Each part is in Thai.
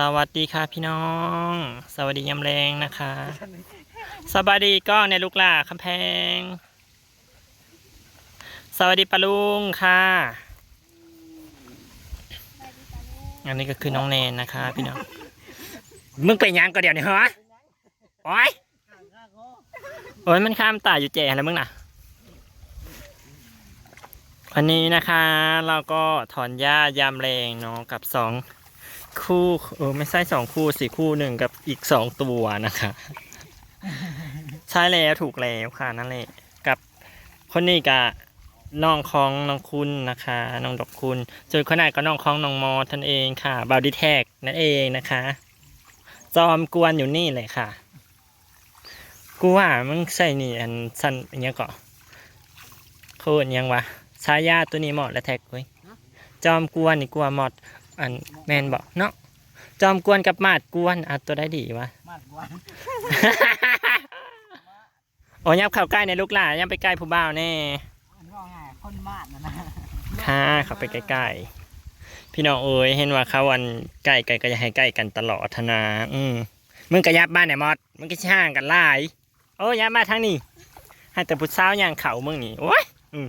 สวัสดีค่ะพี่น้อง สวัสดียามแรงนะคะ สวัสดีก็ในลูกหล่าคำแพง สวัสดีปะลุงค่ะ อันนี้ก็คือน้องเนนนะคะ พี่น้อง มึงไปยังก็เดี๋ยวนี้เหรอโอ้ยโอ้ยมันข้ามตายอยู่แจ่แล้วมึงน่ะวันนี้นะคะ เราก็ถอนหญ้ายามแรงเนาะกับสอง คู่เออไม่ใช่สองคู่สี่คู่หนึ่งกับอีกสองตัวนะคะ ใช่แล้วถูกแล้วค่ะนั่นแหละกับคนนี้กับน้องของน้องคุณนะคะน้องดอกคุณส่วนคนนั้นก็น้องของน้องมอท่านเองค่ะบาวดิแท็กนั่นเองนะคะ จอมกวนอยู่นี่เลยค่ะ กูว่ามึงใส่นี่อันสั้นอันเนี้ยก่อนโคตรยังวะชายาตัวนี้เหมาะและแท็กเว้ยจอมกวนนี่กลัวหมด อันแมนบอกเนาะจอมกวนกับมาดกวนอะตัวได้ดีวะมากกว่าโอ้ยับเข้าใกล้ในลูกหลานยับไปใกล้ผู้บ่าวแน่มันก็ง่ายคนมาดนะนะค่ะเข้าไปใกล้ๆพี่น้องเอ๋ยเห็นว่าเขาวันใกล้กันก็จะให้ใกล้กันตลอดธนา อืมมึงก็ยับบ้านไหนมอดมึงก็ช่างกันหลายโอ้ยับมาทางนี้ให้แต่ผู้สาวย่างเขามึงนี่โอ้ยอืม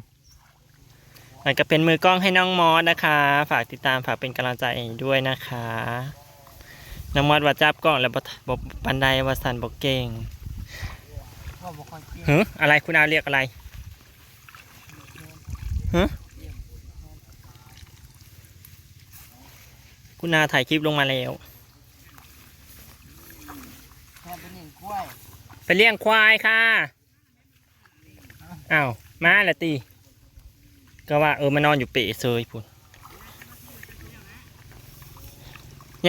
มันก็เป็นมือกล้องให้น้องมอสนะคะ ฝากติดตามฝากเป็นกำลังใจให้ด้วยนะคะน้องมอสว่าจับกล้องแล้วบบบปันไดว่าสันบอกเก่งก็บอกค่อยเก่งหืออะไรคุณอาเรียกอะไรหือคุณอาถ่ายคลิปลงมาแล้วแค่เป็นหนึ่งกล้วยไปเลี้ยงควายค่ะอ้าวมาละตี ก็ว่าเออมานอนอยู่เปะเซยพุ่น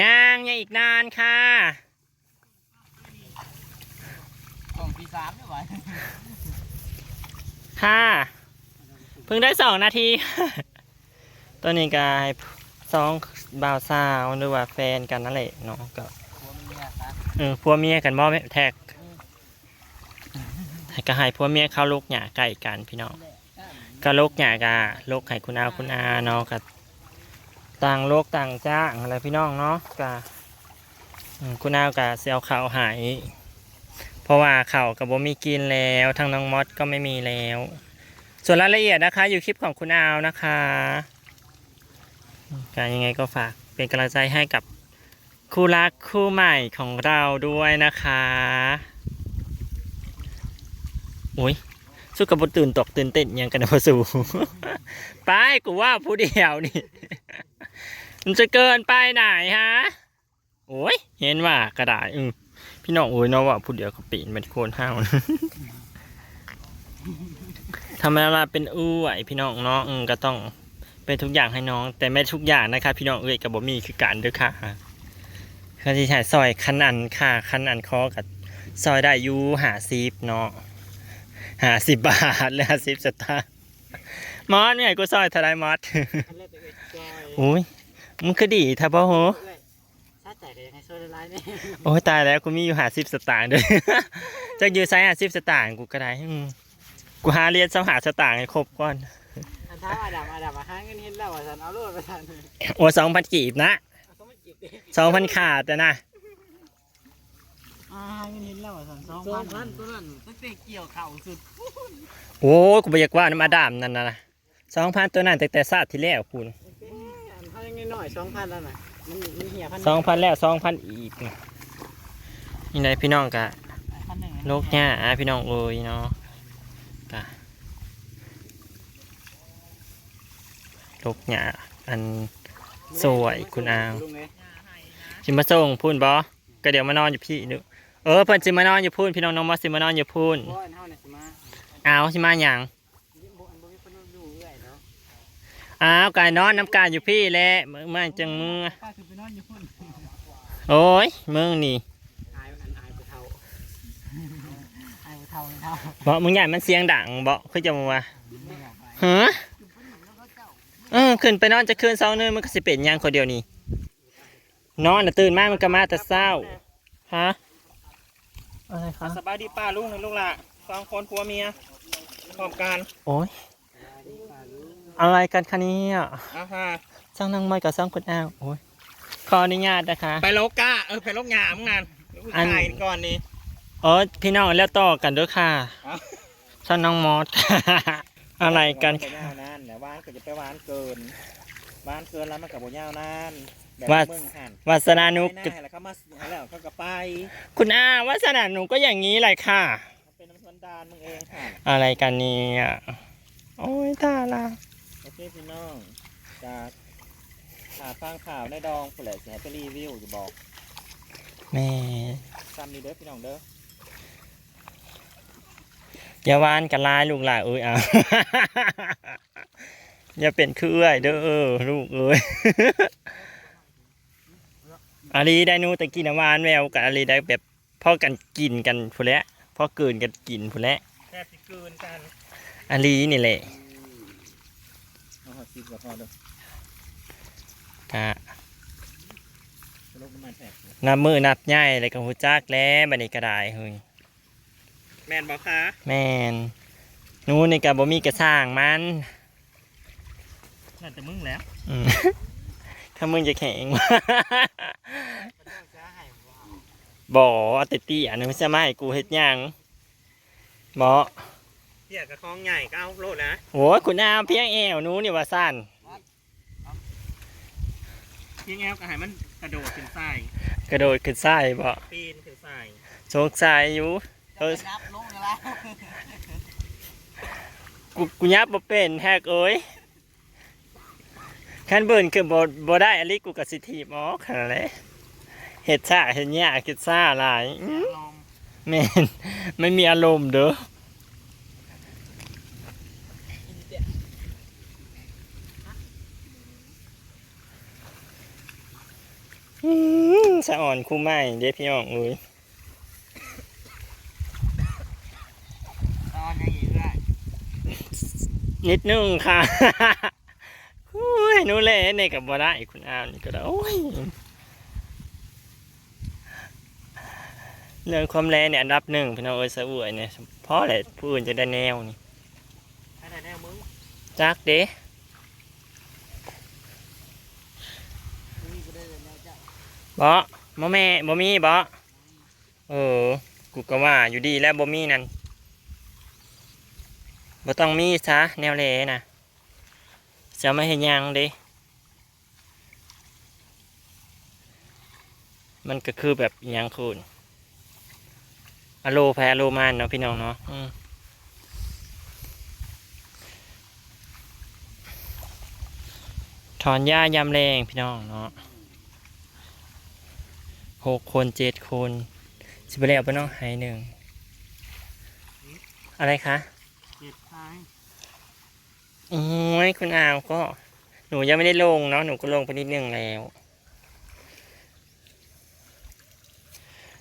ยังยังอีกนานค่ะกล่องที่สามเนี่ยไหวค่ะเพิ่งได้สองนาที ตัวนี้กายสองบ่าวสาวหรือว่าแฟนกันนั่นแหละเนาะก็หัวเมียครับเออพัวเมียกันบ่แม่แท็กก็ให้พัวเมียเขาลูกหย่าใกล้กันพี่น้อง ก็โลกใหยากะโลกไข่คุณอาคุณอาเนาะกับต่างโลกต่างจ้างอะไรพี่น้องเนาะกะคุณอากะเสียวข่าวหาย เพราะว่าข่าวกับบ่มีกินแล้วทางน้องมอสก็ไม่มีแล้ว ส่วนรายละเอียดนะคะ อยู่คลิปของคุณอาวนะคะการยังไงก็ฝากเป็นกำลังใจให้กับคู่รักคู่ใหม่ของเราด้วยนะคะ อุ้ย สู้กับบตื่นตกตื่นเต้นยังกันนะพ่อสู่ไปกูว่าผู้เดียวนี่ มันจะเกินไปไหนฮะ โอ้ย เห็นว่ากระดาษอืมพี่น้องโอ้ยเนาะว่าผู้เดียวก็ปีนเป็นโคนห้าวทำไมเราเป็นอู้ไหวพี่น้องเนาะก็ต้องเป็นทุกอย่างให้น้อง แต่ไม่ทุกอย่างนะคะ พี่น้องเอ้ยกับบมีคือการด้อค่ะเขาที่ใช้ซอยคันอันค่ะคันอันคอกับซอยได้ยูหาซีฟเนาะ ห้าสิบบาทและห้าสิบสตางค์มอสเนี่ยกูซอยทลายมอสอันแรกเป็นจอยโอ้ยมึงคือดีท่าพ่อโหถ้าใจก็ยังไงโซ่ละลายเนี่ยโอ้ยตายแล้วกูมีอยู่ห้าสิบสตางค์ด้วยจะยืนไซส์ห้าสิบสตางค์กูก็ได้อืมกูหาเรียนสองหาสตางค์ให้ครบก่อนอันท้าอาดัมอาดัมมาหาเงินเห็นแล้วว่าสันเอาโลดไปสันโอ้สองพันกีบนะเอาเขามาเก็บดิสองพันขาดแต่นะ อ่าเงินเห็นแล้วว่าสันสองพันพันตัวนั้นตั้งแต่เกี่ยวเข่าสุดโอ้ยกูไปอยากว่าน้ำมาดามนั่นนะสองพันตัวนั้นแต่แต่ซาดที่แล้วคุณอันเขายังน้อยสองพันแล้วน่ะมันมันเหี่ยพันสองพันแล้วสองพันอีกนี่ไงพี่น้องกะพันหนึ่งโลกหญ้าอะพี่น้องเอ้ยเนาะกะโลกหญ้าอันสวยคุณอาวลุงเอ้ยสิมาส่งพูนบอก็เดี๋ยวมานอนอยู่พี่นึ เออเพิ่นสิมานอนอยู่พูนพี่น้องน้องมอสสิมานอนอยู่พูนเพราะอันเฮาเนี่ยสิมาอ้าวสิมาหยังบ่อันบ่มีคนอยู่เรื่อยเนาะอ้าวกายนอนน้ำกายอยู่พี่แหละมึงมาจังมึงอะป้าคือไปนอนอยู่พุ่นโอ้ยมึงนี่อายอันอายไปเท่าอายไปเท่าไม่เท่าบอกมึงใหญ่มันเสียงดังบอกคือจะมาว่าไม่อยากไปฮะเออขึ้นไปนอนจะคืนเช้าเนินมันก็สิเป็นหยังคนเดียวนี่นอนน่ะตื่นมามันก็มาแต่เช้าฮะ อะไรคะสบายดีป้าลุงนะลูกละสองคนผัวเมียพร้อมกันโอ้ยอะไรกันคะเนี่ยอ่าฮะสร้างนางไม้กับสร้างคนอ้าวโอ้ยขออนุญาตนะคะ ไปโลกาเออไปโลกหยามงานอันถ่ายก่อนนี่อ๋อพี่น้องแล้วต่อกันด้วยค่ะเอ้าท่านน้องมอสอะไรกันไปยาวนานเนี่ยหวานก็จะไปหวานเกินหวานเกินแล้วมันกับโบยาวนาน แบบว่าเมืองหันวาสนานุกไปหน้าแล้วเขามาแล้วเขาก็ไปคุณอาวาสนาหนูก็อย่างนี้แหละค่ะเป็นน้ำสันดานมึงเองค่ะอะไรกันเนี่ยโอ้ยตายละโอเคพี่น้องจากข่าวฟังข่าวในดองผู้แหล่สิให้ไปรีวิวอยู่บอกแม่ซ้ำนี่เด้อพี่น้องเด้ออย่าวานกันลายลูกหลานเอ้ยอะ อย่าเป็นคือเอ้อยเด้อเออลูกเอ้ย อาลีได้หนูแต่กินน้ำหวานแววกับอาลีได้แบบพ่อกันกินกันพูนแหล้วพ่อเกินกันกินพูนแหล้วแค่สิคืนกันอาลีนี่แหละเอาหอดซิบกับพอเด้อกะโลกน้ำมันแตกนับมือนับย่ายอะไรกับหูจักแล้วบันนี้ก็ได้เฮ้ยแมนบอกคะแม่นหนูนี่กับบ่มีกระสร้างมันน่าจะมึงแล้วอืม ถ้ามึงจะแข็ง บ่เอาแติตี้อันนั้นไม่ใช่ไหมาให้กูเฮ็ดหยังบ่เที่ยกับคลองใหญ่ก็เอาโลดนะโอ้ยคุณอาเพียงแอวหนูนี่ว่าสั้นเพียงแอลก็ให้มันกระโดดขึ้นใส่กระโดดขึ้นซ้ายบ่ปีนขึ้นใส่สงสัยอยู่ เออนับลงแล้ว กูกูยับบ่เป็นแฮกเอ้ย คันเบิ่นคือบ่บ่ได้อันนี้กูก็สิถีบออกหั่นแหละเฮ็ดซ่าเฮ็ดยากเฮ็ดซ่าหลายอื้อลมแม่นไม่มีอารมณ์เด้ออืมสะอ่อนคู่ใหม่เด้พี่น้องเอ้ยตอนยังอีกได้นิดนึงค่ะโอ้ยหนูเล่นเนี่ยกับบ่ได้คุณอาวนี่ก็ได้โอ้ยเรื่องความแรงเนี่ยอันดับหนึ่งพี่น้องเอ้ยสะอวยเนี่ยเพราะอะไรผู้อื่นจะได้แนวนี่ให้ได้แน่มึงจักเด้นี่ก็ได้เลยนะจ๊ะบ่บ่แม่บ่มีบ่เออ กูก็ว่าอยู่ดีแล้วบ่มีนั่นบ่ต้องมีซะแนวเลนะ จะไม่เห็นยังเด้มันก็คือแบบยังคุณอะโลแพอโลมานเนาะพี่น้องเนาะถอนหญ้ายามแรงพี่น้องเนาะหกคนเจ็ดคนสิบแล้วไปน้องหายหนึ่ง อะไรคะเจ็บท้าย โอ้ยคุณอาวก็ หนูยังไม่ได้ลงเนาะหนูก็ลงไปนิดนึงแล้ว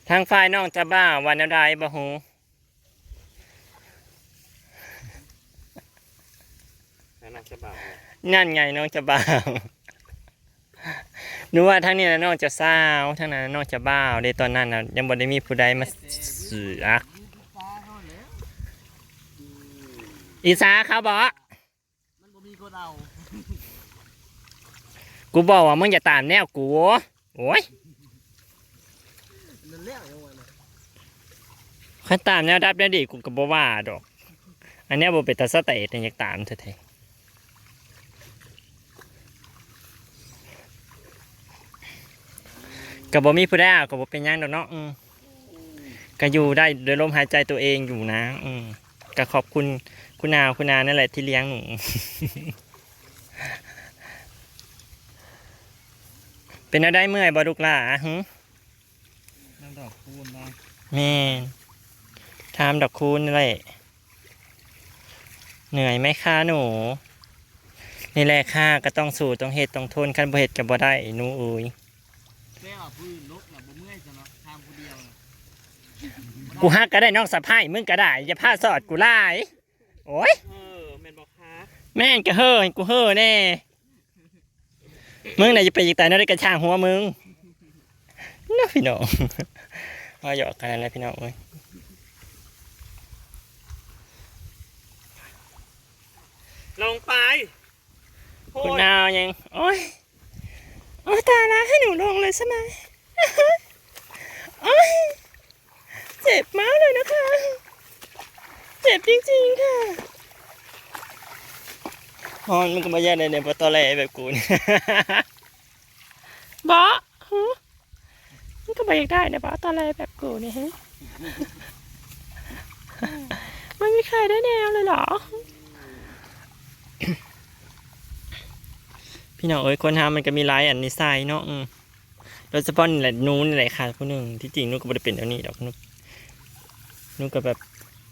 ทางฝ่ายน้องจะบ้าวันอะไรบ่ฮูแล้วน่าจะเบาเลยนั่นไงน้องจะบ้าหนูว่าทั้งนี้นะน้องจะเศร้าทั้งนั้นน้องจะบ้าเดตอนนั้นนะยังบ่ได้มีผู้ใดมาเสือกฟ้าเขาแล้วอีสาเขาบอก มันบ่มีคนเอากูบอกว่ามึงอย่าตามแนวกูโอ้ยมันเลี้ยงยังไงนะขันตามแนวดับแนวดีกูก็บ่ว่าดอก อันเนี้ยบ่เป็นตาสเตทเนี่ยอยากตามเถอะเถอะก็บ่มีผู้ใดเอาก็บ่เป็นหยังดอกเนาะอืมก็อยู่ได้โดยลมหายใจตัวเองอยู่นะ อืมก็ขอบคุณ คุณนาวคุณนานั่นแหละที่เลี้ยงหนู เป็นอะไรเมื่อยบ่ลูกหล่ะหึนั่งดอกคูณนะแม่นทำดอกคูณนั่นแหละเหนื่อยไหมคะหนู นี่แหละค่ะก็ต้องสู้ต้องเฮ็ดต้องทนคันบ่เฮ็ดก็บ่ได้หนูเอ้ยแม่ว่าพื้นลกน่ะบ่เมื่อยจ้ะเนาะทำคนเดียวน่ะ กูฮักก็ได้น้องสะพ้ายมึงก็ได้อย่าพาสอดกูหลาย โอ้ยเออแมนบอกคะแม่งก็เฮ้ยกูเฮ้อแน่มึงน่ะจะไปอีกแต่นั่นได้กระช่างหัวมึงน้าพี่น้องว่าหยอกกันนั่นแหละพี่น้องเอ้ยลงไปพูคุณดนาวยังโอ้ยโอ้ตายแล้วให้หนูลงเลยใช่ไหมโอ้ยเจ็บมากเลยนะคะ เจ็บจริงๆค่ะฮอนมันก็มาแย่ในเนี่ยเพราะตอแหลแบบกูเนี่ยบอฮะมันก็มาอยากได้นะบอตอแหลแบบกูเนี่ยฮะไม่มีใครได้แนวเลยเหรอ พี่น้องเอ้ยคนทำมันก็มีหลายอันนิสัยเนาะอืมโดยเฉพาะนี่แหละนู้นนี่แหละค่ะผู้หนึ่งที่จริงนู้นก็ไม่ได้เป็นเท่านี้ดอกนู้นนู้นก็แบบ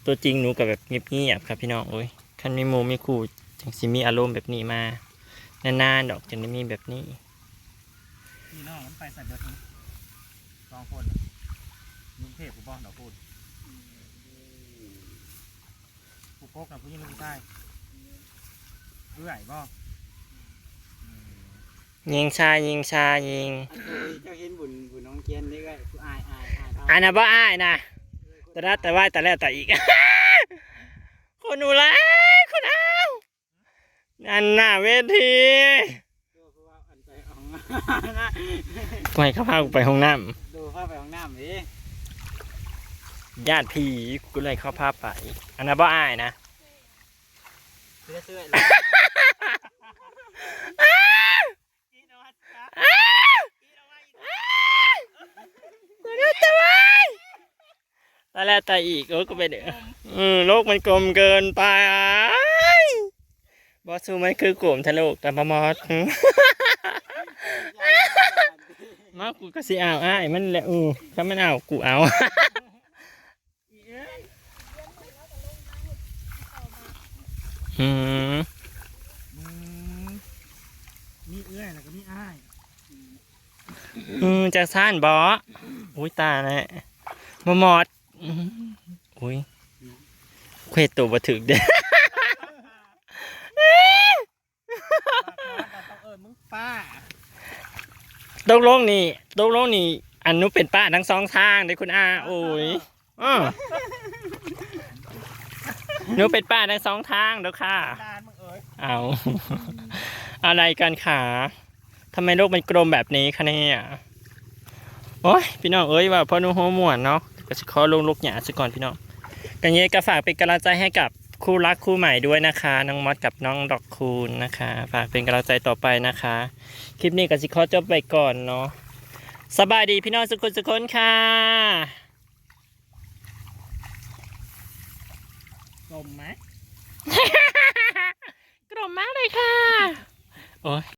ตัวจริงหนูก็แบบเงียบๆครับพี่น้องเอ้ยคันมีหมูมีคู่จังสิมีอารมณ์แบบนี้มานานๆดอกจังได้มีแบบนี้พี่น้องมันไปใส่เบิร์ดนี้สองคนลุงเทพผู้บ้องดอกพูดผู้โกกกับผู้หญิงลูกใต้เรื่อยบ้องยิงชายยิงชายยิงเจ้าเห็นบุญบุญน้องเกียนได้ไงกูอายอายอายอันนั้นบ่อ้ายนะ แต่ละแต่ว่าแต่แล้วแต่อีก คนหนูร้ายคนเอาอันหน้าเวทีดูเพราะว่าอันไปห้องนะไปเข้าพากูไปห้องน้ดูเข้าไปห้องน้ำดิำญาติพี่กูเลยเข้าพาไป อันนั้นบ่อ้ายนะเสื้อเสื้อ แต่แล้วแต่อีกเออก็ไปเด้อเออโลกมันกลมเกินไป บอสซูมันคือกลุ่มทะโลกแต่มามอสมากูก็สิเอาอ้ายมันแหละอือถ้ามันเอากูเอาอืมมีเอื้อยแล้วก็มีอ้ายอืมจากซ่านบออุ้ยตาแน่มามอด อืมอุ้ยเควดตัวบ่ถึกเด้ต้องเอิญมึงป้าตกลงนี่ตกลงนี่ อันนู้นเป็นป้าทั้งสองทางเด้อคุณอาโอ้ยอ้อหนูเป็นป้าทั้งสองทางเด้อค่ะ ดานมึงเอ้ยเอา อะไรกันขาทำไมโลกมันกลมแบบนี้คะเนี่ย โอ้ยพี่น้องเอ้ยว่าพ่อหนุ่มหัวหมวนเนาะ ก็จะขอลงลูกหยาซะก่อนพี่น้องกันเย่ก็ฝากเป็นกำลังใจให้กับคู่รักคู่ใหม่ด้วยนะคะน้องมอสกับน้องดอกคูณนะคะ ฝากเป็นกำลังใจต่อไปนะคะ คลิปนี้ก็สิขอจบไปก่อนเนาะสบายดีพี่น้องสุขุนสุขนค่ะกลมไหมกลมมากเลยค่ะ โอ้ย